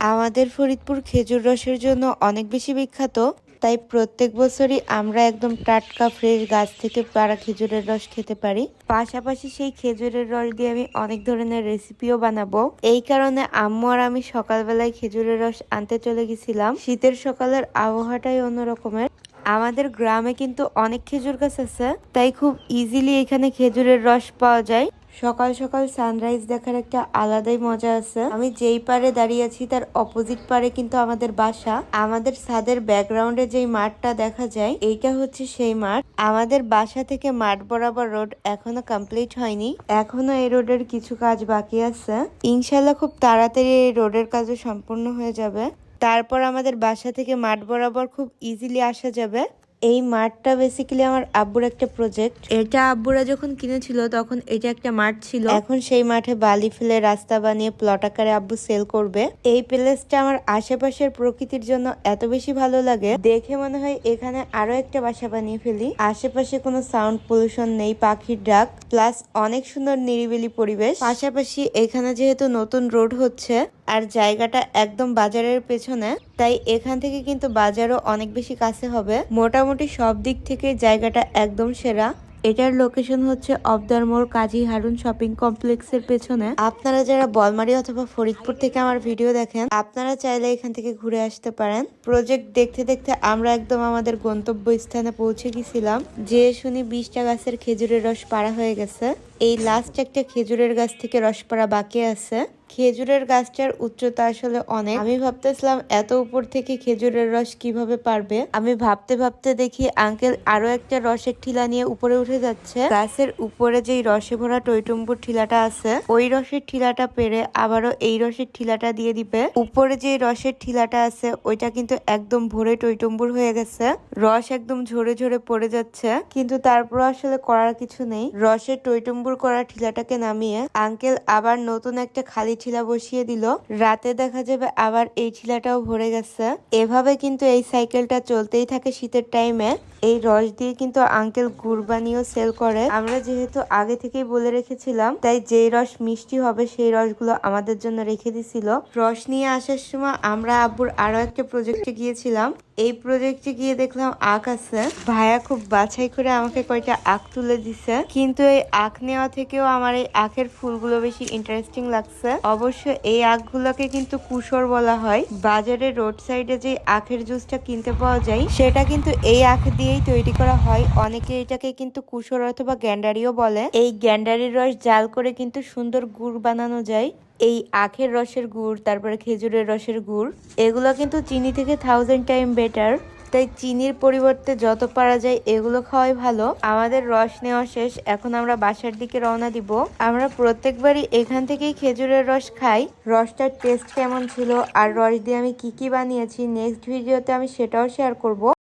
আমাদের ফরিদপুর খেজুর রসের জন্য অনেক বেশি বিখ্যাত, তাই প্রত্যেক বছরই আমরা একদম টাটকা ফ্রেশ গাছ থেকে পাড়া খেজুরের রস খেতে পারি। পাশাপাশি সেই খেজুরের রস দিয়ে আমি অনেক ধরনের রেসিপিও বানাবো। এই কারণে আম্মু আর আমি সকালবেলায় খেজুরের রস আনতে চলে গেছিলাম। শীতের সকালের আবহাওয়াটাই অন্যরকমের। আমাদের গ্রামে কিন্তু অনেক খেজুর গাছ আছে, তাই খুব ইজিলি এখানে খেজুরের রস পাওয়া যায়। সকাল সকাল সানরাইজ দেখার একটা আলাদাই মজা আছে। আমি যেই পারে দাঁড়িয়ে আছি তার অপোজিট পারে কিন্তু আমাদের বাসা। আমাদের ছাদের ব্যাকগ্রাউন্ডে যেই মাঠটা দেখা যায়, এইটা হচ্ছে সেই মাঠ। আমাদের বাসা থেকে মাঠ বরাবর রোড এখনও কমপ্লিট হয়নি। এখনও এই রোডের কিছু কাজ বাকি আছে। ইনশাল্লাহ খুব তাড়াতাড়ি এই রোডের কাজও সম্পূর্ণ হয়ে যাবে। তারপর আমাদের বাসা থেকে মাঠ বরাবর খুব ইজিলি আসা যাবে। এই মাঠটা বেসিক্যালি আমার আব্বুর একটা প্রজেক্ট এটা আব্বুরা যখন কিনেছিল তখন এটা একটা মাঠ ছিল। এখন সেই মাঠে বালি ফেলে রাস্তা বানিয়ে প্লট আকারে আব্বু সেল করবে। এই প্লেসটা আমার আশেপাশের প্রকৃতির জন্য এত বেশি ভালো লাগে। দেখে মনে হয় এখানে আরও একটা বাসা বানিয়ে ফেলি। আশেপাশে কোনো সাউন্ড পলিউশন নেই পাখির ডাক প্লাস অনেক সুন্দর নিরিবিলি পরিবেশ। পাশাপাশি এখানে যেহেতু নতুন রোড হচ্ছে আর জায়গাটা একদম বাজারের পেছনে তাই এখান থেকে কিন্তু বাজারও অনেক বেশি কাছে হবে। মোটামুটি সব দিক থেকে জায়গাটা একদম সেরা। এটার লোকেশন হচ্ছে অবদার মোড় কাজী হারুন শপিং কমপ্লেক্সের পেছনে। আপনারা যারা বলমারি অথবা ফরিদপুর থেকে আমার ভিডিও দেখেন, আপনারা চাইলে এখান থেকে ঘুরে আসতে পারেন। প্রজেক্ট দেখতে দেখতে আমরা একদম আমাদের গন্তব্য স্থানে পৌঁছে গেছিলাম। যে শুনি বিশটা গাছের খেজুরের রস পাড়া হয়ে গেছে। এই লাস্ট একটা খেজুরের গাছ থেকে রস পাড়া বাকি আছে। খেজুরের গাছটার উচ্চতা আসলে অনেক। আমি ভাবতেছিলাম এত উপর থেকে খেজুরের রস কীভাবে পারবে? আমি ভাবতে ভাবতে দেখি আঙ্কেল আরও একটা রসের ঠিলা নিয়ে উপরে উঠে যাচ্ছে। গাছের উপরে যেই রসে ভরা টইটুম্বুর ঠিলাটা আছে, ওই রসের ঠিলাটা পেরে আবারও এই রসের ঠিলাটা দিয়ে দিবে। উপরে যে রসের ঠিলাটা আছে, ওইটা কিন্তু একদম ভরে টইটুম্বুর হয়ে গেছে। রস একদম ঝরে ঝরে পড়ে যাচ্ছে। কিন্তু তারপর আসলে করার কিছু নেই। রসের টইটুম্বুর করা ঠিলাটাকে নামিয়ে আঙ্কেল আবার নতুন একটা খালি ঠিলা বসিয়ে দিল। রাতে দেখা যাবে আবার এই ঠিলাটাও ভরে গেছে। এভাবে কিন্তু এই সাইকেলটা চলতেই থাকে শীতের টাইমে। এই রস দিয়ে কিন্তু আঙ্কেল গুড় বানিয়েও সেল করে। আমরা যেহেতু আগে থেকেই বলে রেখেছিলাম, তাই যেই রস মিষ্টি হবে সেই রসগুলো আমাদের জন্য রেখে দিছিল। রস নিয়ে আসার সময় আমরা আব্বুর আরও একটা প্রজেক্টে গিয়েছিলাম। এই প্রজেক্টে গিয়ে দেখলাম আখ আছে। ভাইয়া খুব বাছাই করে আমাকে কয়টা আখ তুলে দিছে। কিন্তু এই আখ নেওয়া থেকেও আমার এই আখের ফুলগুলো বেশি ইন্টারেস্টিং লাগছে। অবশ্য এই আখগুলোকে কিন্তু কুসর বলা হয়। বাজারে রোড সাইডে যে আখের জুসটা কিনতে পাওয়া যায়, সেটা কিন্তু এই আখ দিয়েই তৈরি করা হয়। অনেকে এটাকে কিন্তু কুসর অথবা গ্যান্ডারিও বলে। এই গ্যান্ডারির রস জাল করে কিন্তু সুন্দর গুড় বানানো যায়। এই আখের রসের গুড়, তারপরে খেজুরের রসের গুড়, এগুলো কিন্তু চিনি থেকে থাউজেন্ড টাইম বেটার তাই চিনির পরিবর্তে যত পারা যায় এগুলো খাওয়াই ভালো। আমাদের রস নেওয়া শেষ, এখন আমরা বাসার দিকে রওনা দিব। আমরা প্রত্যেকবারই এখান থেকেই খেজুরের রস খাই। রসটার টেস্ট কেমন ছিল আর রস দিয়ে আমি কি কি বানিয়েছি নেক্সট ভিডিওতে আমি সেটাও শেয়ার করব।